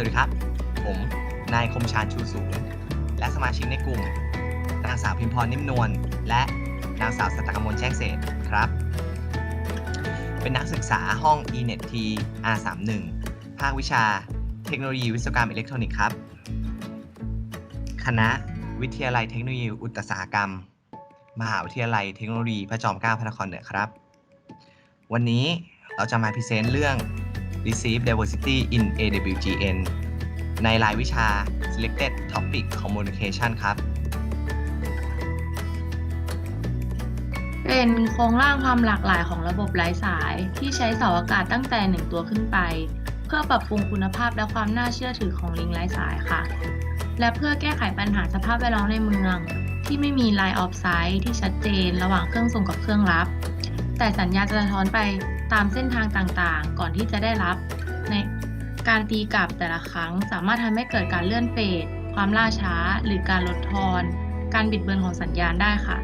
วัสดีครับ ผมนายคมชาญชูสูง และสมาชิกในกลุ่ม นางสาวพิมพรนิ่มนวลและนางสาวสตกมลแจ้งเศษครับ เป็นนักศึกษาห้อง eNet T R31 ภาควิชาเทคโนโลยีวิศวกรรมอิเล็กทรอนิกส์ครับ คณะวิทยาลัยเทคโนโลยีอุตสาหกรรม มหาวิทยาลัยเทคโนโลยีพระจอมเกล้าพระนครเหนือครับ วันนี้เราจะมาพรีเซนต์เรื่อง Receive Diversity in AWGN ในรายวิชา Selected Topic Communication ครับ เป็นโครงร่างความหลากหลายของระบบไร้สายที่ใช้เสาอากาศตั้งแต่ 1 ตัวขึ้นไป เพื่อปรับปรุงคุณภาพและความน่าเชื่อถือของลิงไร้สายค่ะ และเพื่อแก้ไขปัญหาสภาพแวดล้อมในเมือง ที่ไม่มี Line of Sight ที่ชัดเจน ระหว่างเครื่องส่งกับเครื่องรับ แต่สัญญาณจะสะท้อนไป ตามเส้นทางต่างๆ ก่อนที่จะได้รับ ในการตีกลับแต่ละครั้ง สามารถทำให้เกิดการเลื่อนเฟสความล่าช้า หรือการลดทอน การบิดเบือนของสัญญาณได้ค่ะ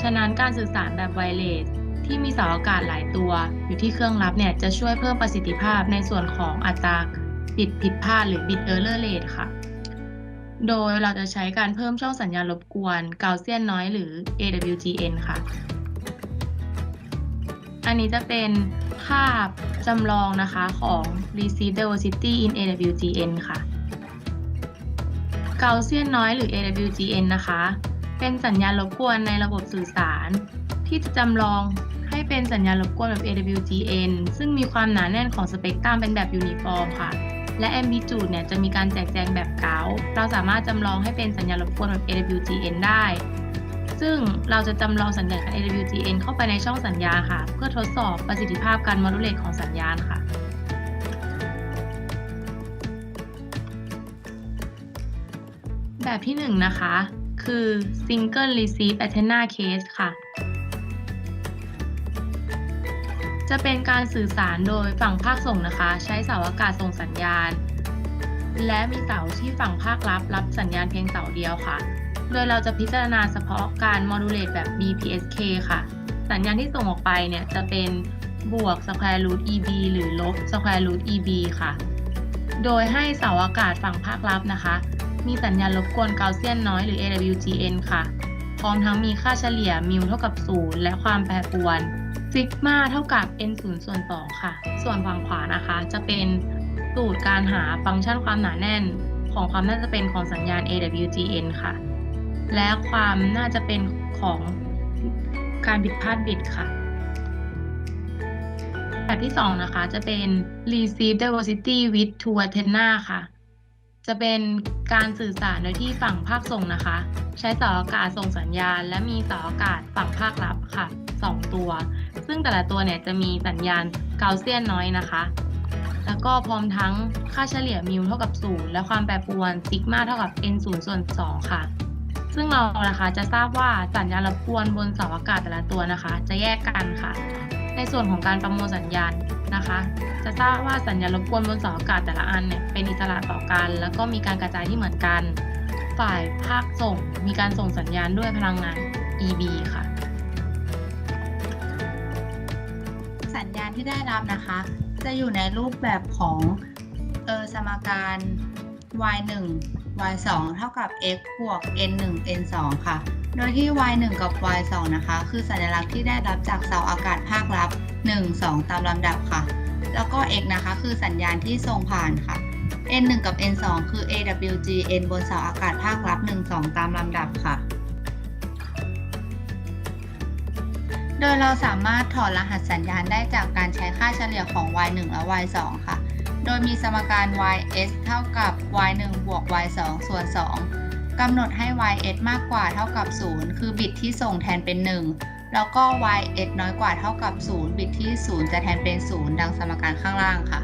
ฉะนั้นการสื่อสารแบบไวเลสที่มีเสาอากาศหลายตัว อยู่ที่เครื่องรับเนี่ยจะช่วยเพิ่มประสิทธิภาพในส่วนของอัตราบิดผิดพลาดหรือ bit error rate ค่ะ โดยเราจะใช้การเพิ่มช่องสัญญาณรบกวนเกาเซียนน้อยหรือ AWGN ค่ะ อันนี้จะเป็นภาพจำลองนะคะของ Receive Diversity in AWGN ค่ะเกาเซียนน้อยหรือ AWGN นะคะ เป็นสัญญาณรบกวนในระบบสื่อสาร ที่จะจำลองให้เป็นสัญญาณรบกวนแบบ AWGN ซึ่งมีความหนาแน่นของสเปกตรัมเป็นแบบยูนิฟอร์มค่ะ และ Amplitude เนี่ยจะมีการแจกแจงแบบเกาเราสามารถจำลองให้เป็นสัญญาณรบกวนแบบ AWGN ได้ ซึ่งเราจะจำลองสัญญาณ AWGN เข้าไปในช่องสัญญาณค่ะ เพื่อทดสอบประสิทธิภาพการม o ดูเลตของสัญญาณค่ะแบบที่ 1 นะคะ คือ Single Receive Antenna Case ค่ะ จะเป็นการสื่อสารโดยฝั่งภาคส่งนะคะ ใช้เสาอากาศส่งสัญญาณ และมีเสาที่ฝั่งภาครับ รับสัญญาณเพียงเสาเดียวค่ะ โดยเราจะพิจารณาเฉพาะการโมดูเลตแบบ BPSK ค่ะ สัญญาณที่ส่งออกไปเนี่ยจะเป็นบวก square root EB หรือลบ square root EB ค่ะ โดยให้เสาอากาศฝั่งภาครับนะคะ มีสัญญาณรบกวนเกาเซียนน้อยหรือ AWGN ค่ะ พร้อมทั้งมีค่าเฉลี่ยมิวเท่ากับ 0 และความแปรปรวนซิกมาเท่ากับ n 0ส่วน2ค่ะ ส่วนฝั่งขวานะคะ จะเป็นสูตรการหาฟังก์ชันความหนาแน่น ของความน่าจะเป็นของสัญญาณ AWGN ค่ะ และความน่าจะเป็นของการผิดพลาดบิตค่ะ แบบที่ 2 นะคะ จะเป็น receive diversity with two antenna ค่ะ จะเป็นการสื่อสารโดยที่ฝั่งภาคส่งนะคะ ใช้เสาอากาศส่งสัญญาณ และมีเสาอากาศฝั่งภาครับ ค่ะ 2 ตัว ซึ่งแต่ละตัวเนี่ยจะมีสัญญาณเกาเซียนน้อยนะคะ แล้วก็พร้อมทั้งค่าเฉลี่ยมิวเท่ากับ 0 และความแปรปรวนซิกมาเท่ากับ n 0ส่วน2ค่ะ ซึ่งเรานะคะจะทราบว่าสัญญาณรบกวนบนเสาอากาศแต่ละตัวนะคะ จะแยกกันค่ะ ในส่วนของการประมวลสัญญาณนะคะ จะทราบว่าสัญญาณรบกวนบนเสาอากาศแต่ละอันเนี่ยเป็นอิสระต่อกัน แล้วก็มีการกระจายที่เหมือนกัน ฝ่ายภาคส่ง มีการส่งสัญญาณด้วยพลังงาน EB ค่ะ สัญญาณที่ได้รับนะคะ จะอยู่ในรูปแบบของเออสมการ y 1 y 2เท่ากับ x บวก n 1 n 2ค่ะ โดยที่ y 1กับ y 2นะคะ คือสัญลักษณ์ที่ได้รับจากเสาอากาศภาครับ 1 2 ตามลำดับค่ะ แล้วก็ x นะคะ คือสัญญาณที่ส่งผ่านค่ะ n 1กับ n 2คือ awg n บนเสาอากาศภาครับ 1 2 ตามลำดับค่ะ โดยเราสามารถถอดรหัสสัญญาณได้จากการใช้ค่าเฉลี่ยของ y 1และ y 2ค่ะ โดยมีสมการ ys เท่ากับ y 1 บวก y 2 ส่วน 2กำหนดให้ ys มากกว่าเท่ากับ 0 คือบิตที่ส่งแทนเป็น 1 แล้วก็ ys น้อยกว่าเท่ากับ 0 บิตที่ 0 จะแทนเป็น 0 ดังสมการข้างล่างค่ะ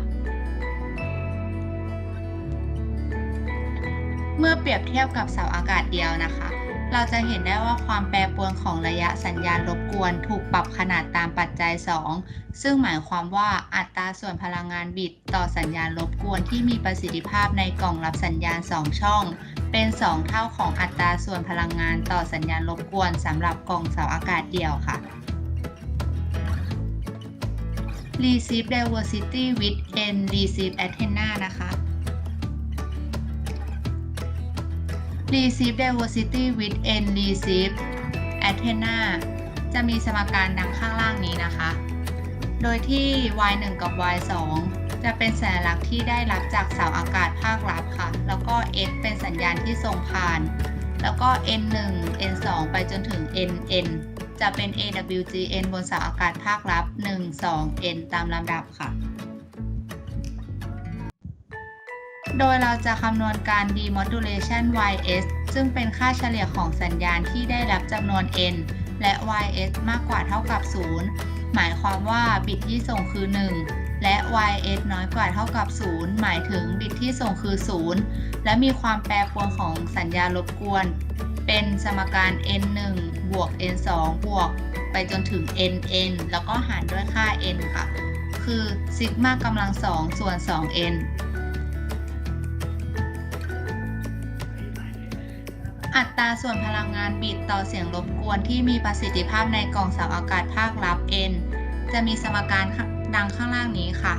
เมื่อเปรียบเทียบกับเสาอากาศเดียวนะคะ เราจะเห็นได้ว่าความแปรปรวนของระยะสัญญาณรบกวน ถูกปรับขนาดตามปัจจัย 2 ซึ่งหมายความว่าอัตราส่วนพลังงานบิตต่อสัญญาณรบกวนที่มีประสิทธิภาพในกล่องรับสัญญาณ 2 ช่อง เป็น 2 เท่าของอัตราส่วนพลังงานต่อสัญญาณรบกวนสำหรับกล่องเสาอากาศเดี่ยวค่ะ Receive diversity with n receive antenna นะคะ receive diversity with n receive antenna จะมีสมการดังข้างล่างนี้นะคะ โดยที่ y 1กับ y 2จะเป็นสัญลักษณ์ที่ได้รับจากเสาอากาศภาครับค่ะ แล้วก็ x เป็นสัญญาณที่ส่งผ่าน แล้วก็ n 1 n 2ไปจนถึง n n จะเป็น awgn บนเสาอากาศภาครับ 1 2 n ตามลำดับค่ะ โดยเราจะคำนวณการ demodulation ys ซึ่งเป็นค่าเฉลี่ยของสัญญาณที่ได้รับจำนวน n และ ys มากกว่าเท่ากับ 0 หมายความว่าบิตที่ส่งคือ 1 และ ys น้อยกว่าเท่ากับ 0 หมายถึงบิตที่ส่งคือ 0 และมีความแปรปรวนของสัญญาณรบกวน เป็นสมการ n 1บวก n 2บวก ไปจนถึง n n แล้วก็หารด้วยค่า n ค่ะ คือซิกมากำลัง 2 ส่วน 2n อัตราส่วนพลังงานบิตต่อเสียงรบกวนที่มีประสิทธิภาพในกล่องเสาอากาศภาครับ N จะมีสมการดังข้างล่างนี้ค่ะ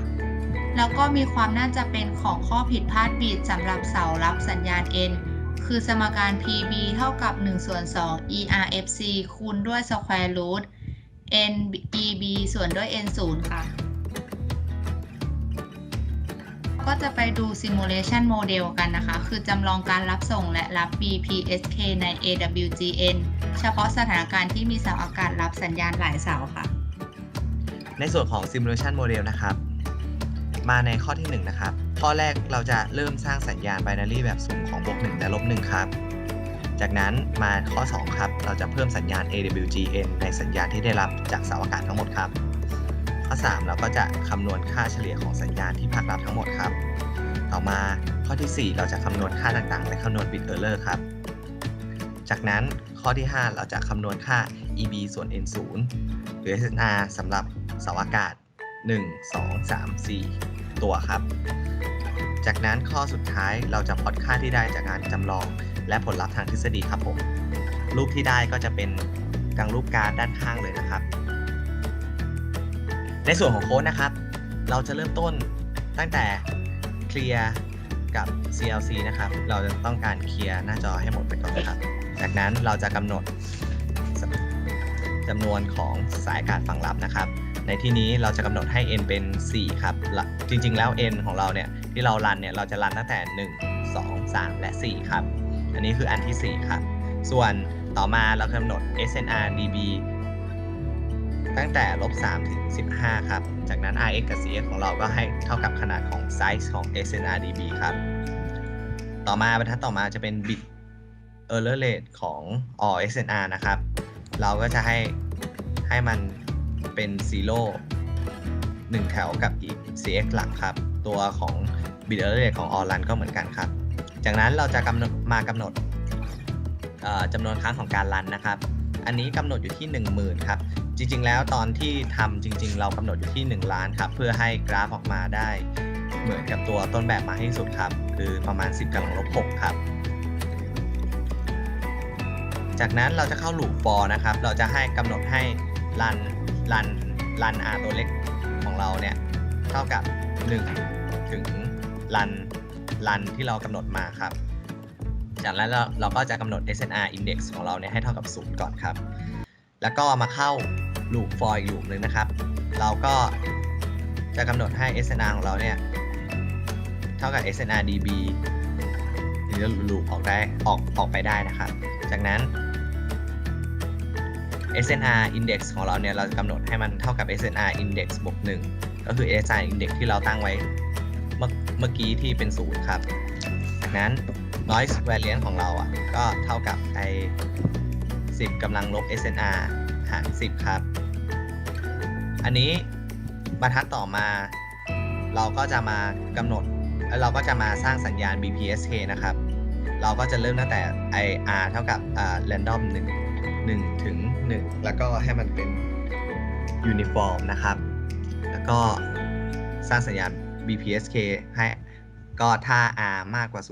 แล้วก็มีความน่าจะเป็นของข้อผิดพลาดบิตสำหรับเสารับสัญญาณ N คือสมการ PB เท่ากับ1ส่วน2 ERFC คูณด้วย square root NEB ส่วนด้วย N 0ค่ะ ก็จะไปดู simulation model กันนะคะ คือจำลองการรับส่งและรับ BPSK ใน AWGN เฉพาะสถานการณ์ที่มีเสาอากาศรับสัญญาณหลายเสาค่ะ ในส่วนของ simulation model นะครับ มาในข้อที่ 1 นะครับ ข้อแรกเราจะเริ่มสร้างสัญญาณ binary แบบสุ่มของบวก1และลบ1ครับ จากนั้นมาข้อ 2 ครับ เราจะเพิ่มสัญญาณ AWGN ในสัญญาณที่ได้รับจากเสาอากาศทั้งหมดครับ ข้อ 3 เราก็จะคำนวณค่าเฉลี่ยของสัญญาณที่ภาครับทั้งหมดครับ ต่อมาข้อที่ 4 เราจะคำนวณค่าต่างๆและคำนวณ bit error ครับ จากนั้นข้อที่ 5 เราจะคำนวณค่า EB ส่วน N0 หรือ SNR สำหรับเสาอากาศ 1 2 3 4 ตัวครับ จากนั้นข้อสุดท้ายเราจะพอตค่าที่ได้จากการจำลองและผลลัพธ์ทางทฤษฎีครับผม รูปที่ได้ก็จะเป็นดังรูปการ์ดด้านข้างเลยนะครับ ในส่วนของโค้ดนะครับ เราจะเริ่มต้นตั้งแต่เคลียร์กับ CLC นะครับ เราจะต้องการเคลียร์หน้าจอให้หมดไปก่อนครับ จากนั้นเราจะกำหนดจำนวนของสายอากาศฝั่งรับนะครับ ในที่นี้เราจะกำหนดให้ n เป็น 4 ครับ จริง ๆ แล้ว n ของเราเนี่ยที่เรารันเนี่ยเราจะรันตั้งแต่ 1 2 3 และ 4 ครับ อันนี้คืออันที่ 4 ครับ ส่วนต่อมาเรากำหนด SNR dB ตั้งแต่ลบ3ถึง 15 ครับ จากนั้น RX กับ CX ของเราก็ให้เท่ากับขนาดของไซส์ของ SNR dB ครับ ต่อมาบรรทัดต่อมาจะเป็น bit error rate ของ all SNR นะครับ เราก็จะให้ให้มันเป็น zero 1แถวกับอีก CX หลักครับ ตัวของ bit error rate ของ all run ก็เหมือนกันครับ จากนั้นเราจะกำหนดมากำหนดจำนวนครั้งของการรันนะครับ อันนี้กำหนดอยู่ที่ 10,000 ครับ จริง ๆ แล้วตอนที่ทำจริง ๆ เรากำหนดอยู่ที่ 1 ล้านครับ เพื่อให้กราฟออกมาได้ เหมือนกับตัวต้นแบบมาให้ที่สุดครับ คือประมาณ 10กำลังลบ6ครับ จากนั้นเราจะเข้าลูป for นะครับ เราจะให้กำหนดให้รันรันรัน r ตัวเล็กของเราเนี่ยเท่ากับ 1 ถึงรันรันที่เรากำหนดมาครับ จากนั้นเราเราก็จะกำหนด SNR index ของเราเนี่ยให้เท่ากับ 0 ก่อนครับ แล้วก็มาเข้า loop for อีก loop หนึ่งนะครับ เราก็จะกำหนดให้ SNR ของเราเนี่ย เท่ากับ SNR dB ถึงจะ loop ออกได้ออกออกไปได้นะครับ จากนั้น SNR index ของเราเนี่ย เราจะกำหนดให้มันเท่ากับ SNR index บวก1ก็คือ SNR index ที่เราตั้งไว้เมื่อเมื่อกี้ที่เป็น0ครับ จากนั้น noise variance ของเราอะ ก็เท่ากับไอ10กำลังลบ SNR หาร 10 ครับ อันนี้บรรทัดต่อมา เราก็จะมากำหนดแล้วเราก็จะมาสร้างสัญญาณ BPSK นะครับ เราก็จะเริ่มตั้งแต่ IR เท่ากับ random 1 1 ถึง 1 แล้วก็ให้มันเป็น uniform นะครับ แล้วก็สร้างสัญญาณ BPSK ให้ก็ถ้า R มากกว่า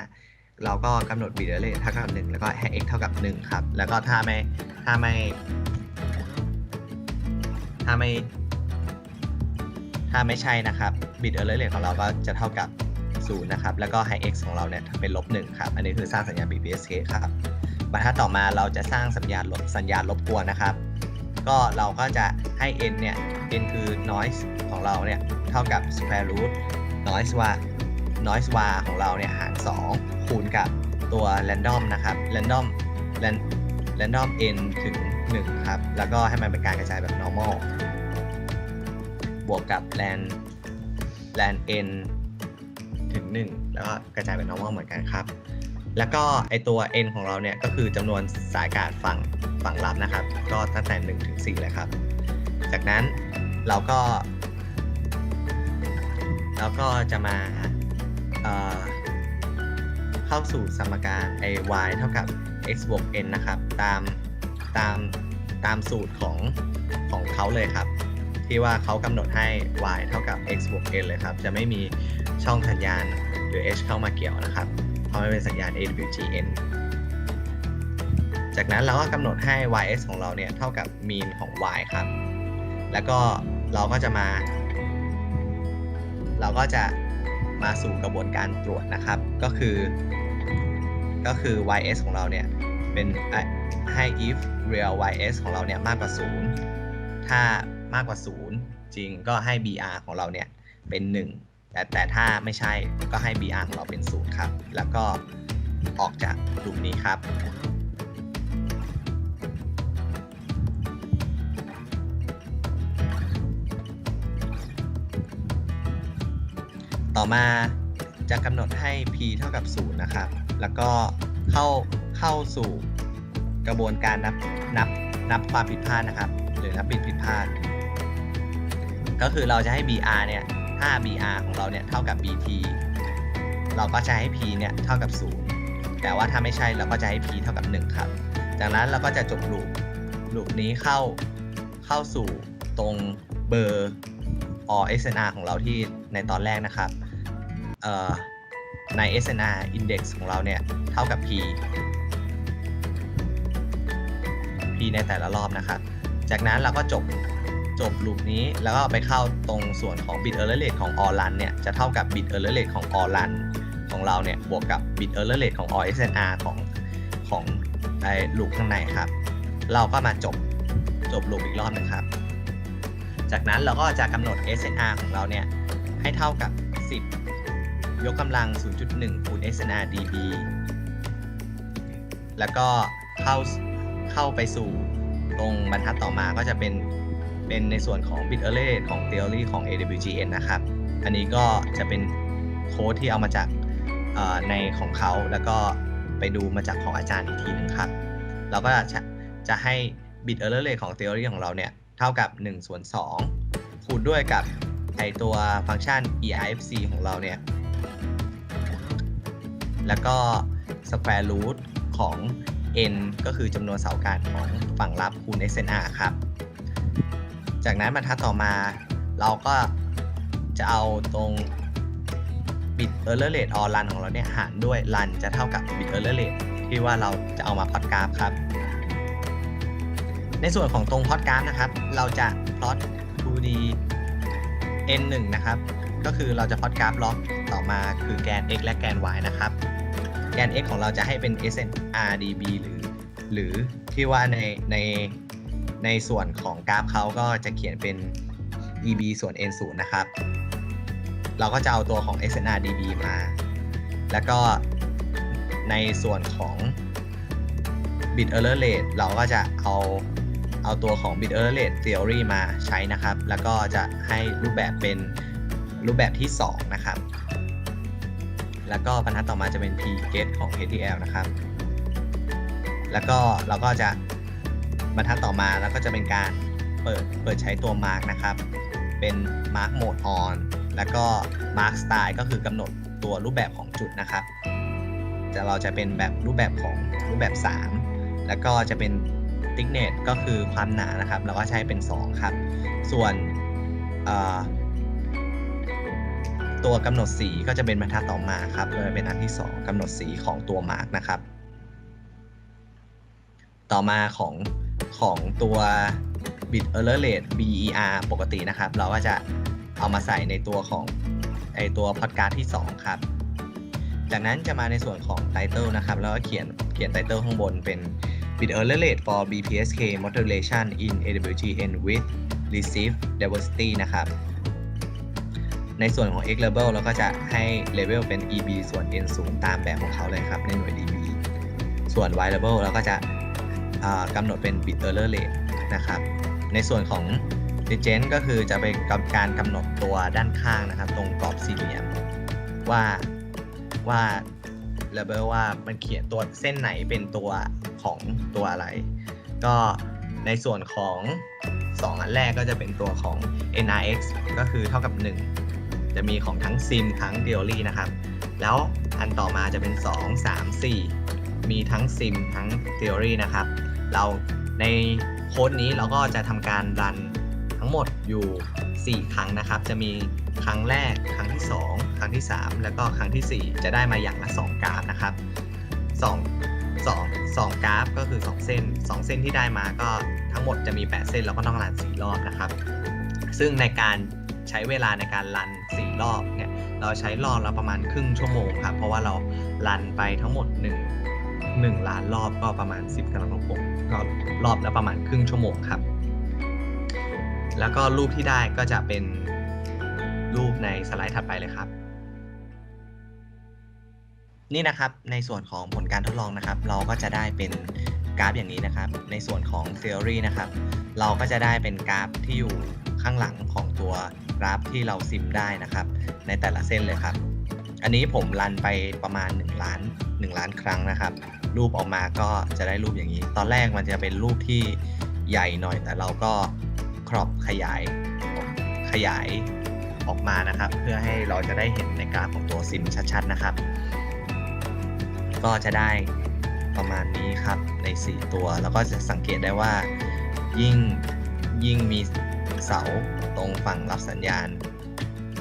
0.5 เราก็กำหนด bit rate เท่ากับ 1 แล้วก็ให้ x เท่ากับ 1 ครับ แล้วก็ถ้าไม่ถ้าไม่ ถ้าไม่ ถ้าไม่ใช่นะครับ bit error rate ของเราก็จะเท่ากับ 0 นะครับ แล้วก็ให้ x ของเราเนี่ยเป็นลบ1ครับ อันนี้คือสร้างสัญญาณ BPSK ครับบรรทัดต่อมาเราจะสร้างสัญญาณลบสัญญาณรบกวนนะครับ ก็เราก็จะให้ n เนี่ย n คือ noise ของเราเนี่ยเท่ากับ square root noise var noise var ของเราเนี่ยหาร 2 คูณกับตัว random นะครับ random random n ถึง 1 ครับ แล้วก็ให้มันเป็นการกระจายแบบ normal บวกกับ ran ran n ถึง 1 แล้วก็กระจายเป็น normal เหมือนกันครับ แล้วก็ไอตัว n ของเราเนี่ยก็คือจำนวนสายอากาศฝั่งฝั่งรับนะครับ ก็ตั้งแต่ 1 ถึง 4 เลยครับ จากนั้นเราก็เราก็จะมาเเข้าสู่สมการ i y เท่ากับ x บวก n นะครับ ตาม ตามตามสูตรของของเขาเลยครับ ที่ว่าเขากำหนดให้ y เท่ากับ x บวก n เลยครับ จะไม่มีช่องสัญญาณหรือ h เข้ามาเกี่ยวนะครับ เพราะมันเป็นสัญญาณ awgn จากนั้นเราก็กำหนดให้ ys ของเราเนี่ยเท่ากับ mean ของ y ครับ แล้วก็เราก็จะมา เราก็จะมาสู่กระบวนการตรวจนะครับ ก็คือ ก็คือ ys ของเราเนี่ย เป็นให้ if real ys ของเราเนี่ยมากกว่า 0 ถ้ามากกว่า 0 จริงก็ให้ br ของเราเนี่ยเป็น 1 แต่แต่ถ้าไม่ใช่ก็ให้ br ของเราเป็น 0 ครับ แล้วก็ออกจากลูปนี้ครับต่อมาจะกำหนดให้ p เท่ากับ 0 นะครับ แล้วก็เข้า เข้าสู่กระบวนการนับนับนับความผิดพลาดนะครับ หรือนับบิดผิดพลาด ก็คือเราจะให้ br เนี่ยถ้า br ของเราเนี่ยเท่ากับ bt เราก็จะให้ p เนี่ยเท่ากับ 0 แต่ว่าถ้าไม่ใช่เราก็จะให้ p เท่ากับ 1 ครับ จากนั้นเราก็จะจบลูปลูปนี้เข้าเข้าสู่ตรงเบอร์ or SNR ของเราที่ในตอนแรกนะครับใน SNR index ของเราเนี่ยเท่ากับ p p ในแต่ละรอบนะครับจากนั้นเราก็จบจบลูปนี้แล้วก็ไปเข้าตรงส่วนของ bit error rate ของ all run เนี่ยจะเท่ากับ bit error rate ของ all run ของเราเนี่ยบวกกับ bit error rate ของ all SNR ของของไอ้ลูปข้างในครับ เราก็มาจบจบลูปอีกรอบหนึงครับ จากนั้นเราก็จะกำหนด SNR ของเราเนี่ยให้เท่ากับ 10 ยกกำลัง 0.1คูณ SNR dB แล้วก็เข้า เข้าไปสู่ตรงบรรทัดต่อมาก็จะเป็นเป็นในส่วนของ bit array ของ theory ของ AWGN นะครับ อันนี้ก็จะเป็นโค้ดที่เอามาจากในของเขาแล้วก็ไปดูมาจากของอาจารย์อีกทีหนึงครับเราก็จะจะให้ bit error rate ของ theory ของเราเนี่ย เท่ากับ1ส่วน2คูณด้วยกับไอตัวฟังก์ชัน EIFC ของเราเนี่ย แล้วก็ square root ของ n ก็คือจำนวนเสาอากาศของฝั่งรับคูณ SNR ครับ จากนั้นบรรทัดต่อมา เราก็จะเอาตรง bit error rate or run ของเราเนี่ยหารด้วย run จะเท่ากับ bit error rate ที่ว่าเราจะเอามาพอดกราฟครับ ในส่วนของตรงพอดกราฟนะครับ เราจะพลอต 2D n 1นะครับ ก็คือเราจะพอดกราฟล็อกต่อมาคือแกน x และแกน y นะครับ กน x ของเราจะให้เป็น snrdb หรือ หรือที่ว่าในในในส่วนของกราฟเขาก็จะเขียนเป็น eb ส่วน n 0นะครับ เราก็จะเอาตัวของ snrdb มา แล้วก็ในส่วนของ bit error rate เราก็จะเอาเอาตัวของ bit error rate theory มาใช้นะครับ แล้วก็จะให้รูปแบบเป็นรูปแบบที่ 2 นะครับ แล้วก็บรรทัดต่อมาจะเป็น p get ของ HDL นะครับ แล้วก็เราก็จะบรรทัดต่อมาแล้วก็จะเป็นการเปิดเปิดใช้ตัว mark นะครับ เป็น mark mode on แล้วก็ mark style ก็คือกำหนดตัวรูปแบบของจุดนะครับ จะเราจะเป็นแบบรูปแบบของรูปแบบ 3 แล้วก็จะเป็น thickness ก็คือความหนานะครับเราก็ใช้เป็น 2 ครับ ส่วน ตัวกำหนดสีก็จะเป็นบรรทัดต่อมาครับเลยเป็นอันที่ 2กำหนดสีของตัวมาร์กนะครับ ต่อมาของของตัว bit error rate BER ปกตินะครับ เราก็จะเอามาใส่ในตัวของไอตัวพอดการ์ดที่ 2 ครับ จากนั้นจะมาในส่วนของ title นะครับ แล้วก็เขียนเขียน title ข้างบนเป็น bit error rate for BPSK modulation in AWGN with receive diversity นะครับ ในส่วนของ x label เราก็จะให้ level เป็น EB ส่วน n 0ตามแบบของเขาเลยครับ ในหน่วย dB ส่วน y label เราก็จะกำหนดเป็น bit error rate นะครับ ในส่วนของ legend ก็คือจะเป็นกับการกำหนดตัวด้านข้างนะครับ ตรงกรอบสี่เหลี่ยมว่าว่า label ว่ามันเขียนตัวเส้นไหนเป็นตัวของตัวอะไร ก็ในส่วนของ 2 อันแรกก็จะเป็นตัวของ NRX ก็คือเท่ากับ 1 จะมีของทั้ง sim ทั้ง theory นะครับ แล้วอันต่อมาจะเป็น 2 3 4 มีทั้ง sim ทั้ง theory นะครับ เราในโค้ดนี้เราก็จะทำการรันทั้งหมดอยู่ 4 ครั้งนะครับ จะมีครั้งแรก ครั้งที่ 2 ครั้งที่ 3 แล้วก็ครั้งทีสี่4 จะได้มาอย่างละ 2 กราฟนะครับ2 2 2กราฟก็คือ 2 เส้น 2 เส้นที่ได้มาก็ทั้งหมดจะมี 8 เส้นแล้วก็ต้องรัน4รอบนะครับ ซึ่งในการ ใช้เวลาในการรัน 4 รอบเนี่ยเราใช้รอบละประมาณครึ่งชั่วโมงครับ เพราะว่าเรารันไปทั้งหมด 1 1ล้านรอบก็ประมาณ 10กำลังของผมก็รอบละประมาณครึ่งชั่วโมงครับ แล้วก็รูปที่ได้ก็จะเป็นรูปในสไลด์ถัดไปเลยครับนี่นะครับในส่วนของผลการทดลองนะครับ เราก็จะได้เป็นกราฟอย่างนี้นะครับ ในส่วนของ theory นะครับ เราก็จะได้เป็นกราฟที่อยู่ ข้างหลังของตัวกราฟที่เราซิมได้นะครับ ในแต่ละเส้นเลยครับ อันนี้ผมรันไปประมาณ 1 ล้าน 1 ล้านครั้งนะครับ รูปออกมาก็จะได้รูปอย่างนี้ ตอนแรกมันจะเป็นรูปที่ใหญ่หน่อย แต่เราก็ครอบขยายขยายออกมานะครับ เพื่อให้เราจะได้เห็นในกราฟของตัวซิมชัดๆนะครับ ก็จะได้ประมาณนี้ครับใน 4 ตัว แล้วก็จะสังเกตได้ว่ายิ่งยิ่งมี เสาตรงฝั่งรับสัญญาณ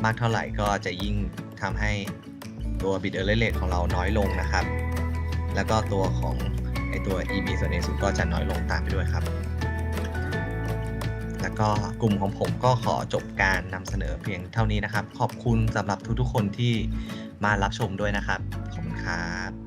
มากเท่าไหร่ก็จะยิ่งทำให้ตัว bit error rate ของเราน้อยลงนะครับ แล้วก็ตัวของไอตัว EB ส่วน A 0ก็จะน้อยลงตามไปด้วยครับ แล้วก็กลุ่มของผมก็ขอจบการนำเสนอเพียงเท่านี้นะครับ ขอบคุณสำหรับทุกๆคนที่มารับชมด้วยนะครับ ขอบคุณครับ